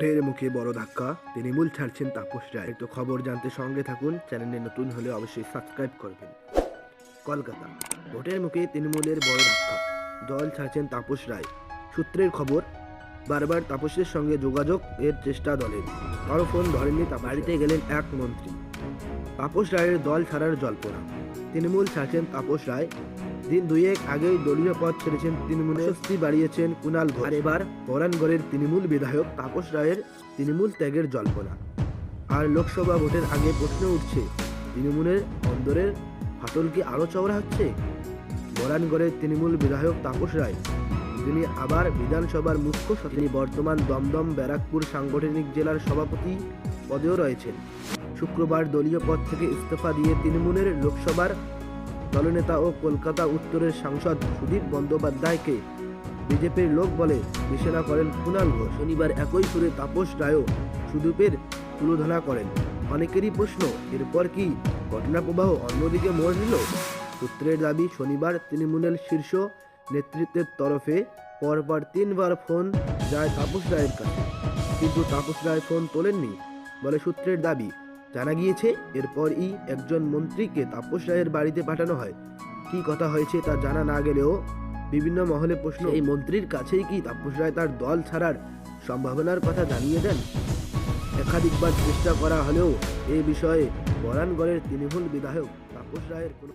ভোটের মুখে বড় ধাক্কা তৃণমূল ছাড়ছেন তাপস রায়। তো খবর জানতে সঙ্গে থাকুন, চ্যানেলে নতুন হলে অবশ্যই সাবস্ক্রাইব করবেন। কলকাতা ভোটের মুখে তৃণমূলের বড় ধাক্কা, দল ছাড়ছেন তাপস রায়। সূত্রের খবর, বারবার তাপসের সঙ্গে যোগাযোগ এর চেষ্টা দলের। কারও ফোন ধরেননি তা বাড়িতে গেলেন এক মন্ত্রী। তাপস রায়ের দল ছাড়ার জল্পনা। তৃণমূল ছাড়ছেন তাপস রায়। দিন দুয়েক আগেই দলীয় পদ ছেড়েছেন তৃণমূলে স্বস্তি বাড়িয়েছেন কুণাল ঘোষ। এবার পরানগড়ের তৃণমূল বিধায়ক তাপস রায়ের তৃণমূল ত্যাগের জল্পনা। আর লোকসভা ভোটের আগে প্রশ্ন উঠছে, তৃণমূলের অন্দরের ফাটল কি আরও চওড়া হচ্ছে? বরানগড়ের তৃণমূল বিধায়ক তাপস রায় তিনি আবার বিধানসভার মুখ্য তিনি বর্তমান দমদম ব্যারাকপুর সাংগঠনিক জেলার সভাপতি পদেও রয়েছেন। শুক্রবার দলীয় পদ থেকে ইস্তফা দিয়ে তৃণমূলের লোকসভার দলনেতা ও কলকাতা উত্তরের সাংসদ সুদীপ বন্দ্যোপাধ্যায়কে বিজেপির লোক বলে নিশানা করেন কুণাল ঘোষ। শনিবার একই সুরে তাপস রায়ও সুদীপের তুলোধনা করেন। অনেকেরই প্রশ্ন, এরপর কি ঘটনা প্রবাহ অন্যদিকে মোড় নিল? সূত্রের দাবি, শনিবার তৃণমূলের শীর্ষ নেতৃত্বের তরফে পরপর তিনবার ফোন যায় তাপস রায়ের কাছে। কিন্তু তাপস রায় ফোন তোলেননি বলে সূত্রের দাবি জানা গিয়েছে, এরপরই একজন মন্ত্রীকে তাপস রায়ের বাড়িতে পাঠানো হয়। কি কথা হয়েছে তা জানা না গেলেও বিভিন্ন মহলে প্রশ্ন, এই মন্ত্রীর কাছেই কি তাপস রায় তার দল ছাড়ার সম্ভাবনার কথা জানিয়ে দেন? একাধিকবার চেষ্টা করা হলেও এ বিষয়ে বরানগড়ের তৃণমূল বিধায়ক তাপস রায়ের কোনো